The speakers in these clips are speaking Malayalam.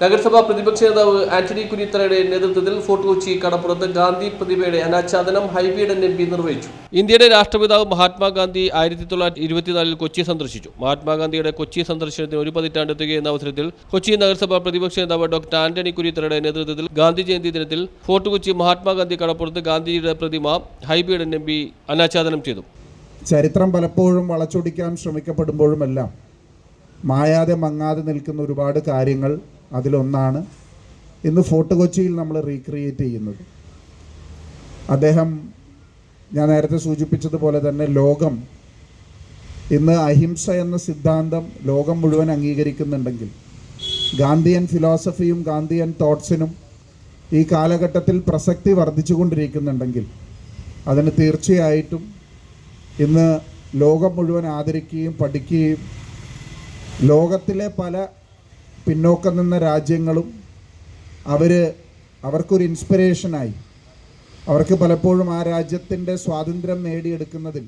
നഗരസഭാ പ്രതിപക്ഷ നേതാവ് ആന്റണി കുരിത്തറയുടെ നേതൃത്വത്തിൽ ഫോർട്ട് കൊച്ചി കടപ്പുറത്ത് ഗാന്ധി പ്രതിമയുടെ അനാച്ഛാദനം ഹൈബീഡൻ എം പി നിർവഹിച്ചു. ഇന്ത്യയുടെ രാഷ്ട്രപിതാവ് മഹാത്മാഗാന്ധി ആയിരത്തി തൊള്ളായിരത്തി ഇരുപത്തിനാലിൽ കൊച്ചി സന്ദർശിച്ചു. മഹാത്മാഗാന്ധിയുടെ കൊച്ചി സന്ദർശനത്തിന് ഒരു പതിറ്റാണ്ട് എത്തുകയെന്ന അവസരത്തിൽ കൊച്ചി നഗരസഭാ പ്രതിപക്ഷ നേതാവ് ഡോക്ടർ ആന്റണി കുരിത്തറയുടെ നേതൃത്വത്തിൽ ഗാന്ധി ജയന്തി ദിനത്തിൽ ഫോർട്ട് കൊച്ചി മഹാത്മാഗാന്ധി കടപ്പുറത്ത് ഗാന്ധിജിയുടെ പ്രതിമ ഹൈബീഡൻ എം പി അനാച്ഛാദനം ചെയ്തു. ചരിത്രം പലപ്പോഴും വളച്ചൊടിക്കാൻ ശ്രമിക്കപ്പെടുമ്പോഴുമെല്ലാം മായാതെ മങ്ങാതെ നിൽക്കുന്ന ഒരുപാട് കാര്യങ്ങൾ അതിലൊന്നാണ് ഇന്ന് ഫോർട്ട് കൊച്ചിയിൽ നമ്മൾ റീക്രിയേറ്റ് ചെയ്യുന്നത്. അദ്ദേഹം ഞാൻ നേരത്തെ സൂചിപ്പിച്ചതുപോലെ തന്നെ ലോകം ഇന്ന് അഹിംസ എന്ന സിദ്ധാന്തം ലോകം മുഴുവൻ അംഗീകരിക്കുന്നുണ്ടെങ്കിൽ ഗാന്ധിയൻ ഫിലോസഫിയും ഗാന്ധിയൻ തോട്ട്സിനും ഈ കാലഘട്ടത്തിൽ പ്രസക്തി വർദ്ധിച്ചുകൊണ്ടിരിക്കുന്നുണ്ടെങ്കിൽ അതിന് തീർച്ചയായിട്ടും ഇന്ന് ലോകം മുഴുവൻ ആദരിക്കുകയും പഠിക്കുകയും ലോകത്തിലെ പല പിന്നോക്കം നിന്ന രാജ്യങ്ങളും അവർ അവർക്കൊരു ഇൻസ്പിറേഷനായി അവർക്ക് പലപ്പോഴും ആ രാജ്യത്തിന്റെ സ്വാതന്ത്ര്യം നേടിയെടുക്കുന്നതിൽ.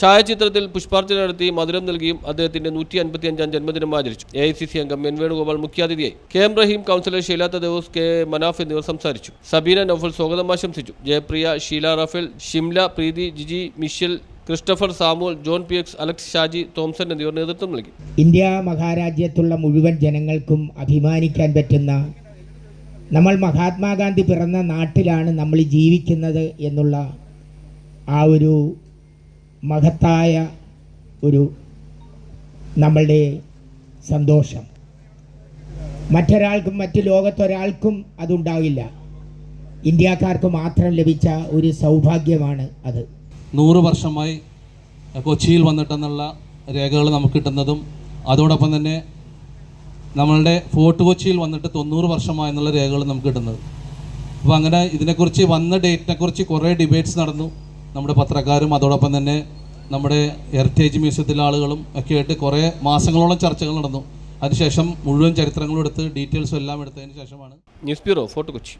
ഛായാചിത്രത്തിൽ പുഷ്പാർച്ചന നടത്തി മധുരം നൽകിയും അദ്ദേഹത്തിന്റെ നൂറ്റി അൻപത്തി അഞ്ചാം ജന്മദിനം ആചരിച്ചു. എ ഐ സി സി അംഗം എൻ വേണുഗോപാൽ മുഖ്യാതിഥിയായി. K M Raheem councillor Sheela Thadose K Manaf എന്നിവർ സംസാരിച്ചു. സബീന നൌഫൽ സ്വാഗതം ആശംസിച്ചു. Jayapriya Sheela Raphael Shimla Preethi Jiji Mishal Christopher Samuel John P X Alex Shaji Thomson എന്നിവർ നേതൃത്വം നൽകി. ഇന്ത്യ മഹാരാജ്യത്തുള്ള മുഴുവൻ ജനങ്ങൾക്കും അഭിമാനിക്കാൻ പറ്റുന്ന നമ്മൾ മഹാത്മാഗാന്ധി പിറന്ന നാട്ടിലാണ് നമ്മൾ ജീവിക്കുന്നത് എന്നുള്ള ആ ഒരു മഹത്തായ ഒരു നമ്മളുടെ സന്തോഷം. മറ്റൊരാൾക്കും മറ്റു ലോകത്തൊരാൾക്കും അതുണ്ടാകില്ല ഇന്ത്യക്കാർക്ക് മാത്രം ലഭിച്ച ഒരു സൗഭാഗ്യമാണ് അത്. നൂറ് വർഷമായി കൊച്ചിയിൽ വന്നിട്ടെന്നുള്ള രേഖകൾ നമുക്ക് കിട്ടുന്നതും അതോടൊപ്പം തന്നെ നമ്മളുടെ ഫോർട്ട് കൊച്ചിയിൽ വന്നിട്ട് തൊണ്ണൂറ് വർഷമായി എന്നുള്ള രേഖകൾ നമുക്ക് കിട്ടുന്നത്. അപ്പോൾ അങ്ങനെ ഇതിനെക്കുറിച്ച് വന്ന ഡേറ്റിനെക്കുറിച്ച് കുറേ ഡിബേറ്റ്സ് നടന്നു. നമ്മുടെ പത്രക്കാരും അതോടൊപ്പം തന്നെ നമ്മുടെ ഹെറിറ്റേജ് മ്യൂസിയത്തിലെ ആളുകളും ഒക്കെ ആയിട്ട് കുറേ മാസങ്ങളോളം ചർച്ചകൾ നടന്നു. അതിനുശേഷം മുഴുവൻ ചരിത്രങ്ങളും എടുത്ത് ഡീറ്റെയിൽസും എല്ലാം എടുത്തതിന് ശേഷമാണ്. News bureau fort Kochi.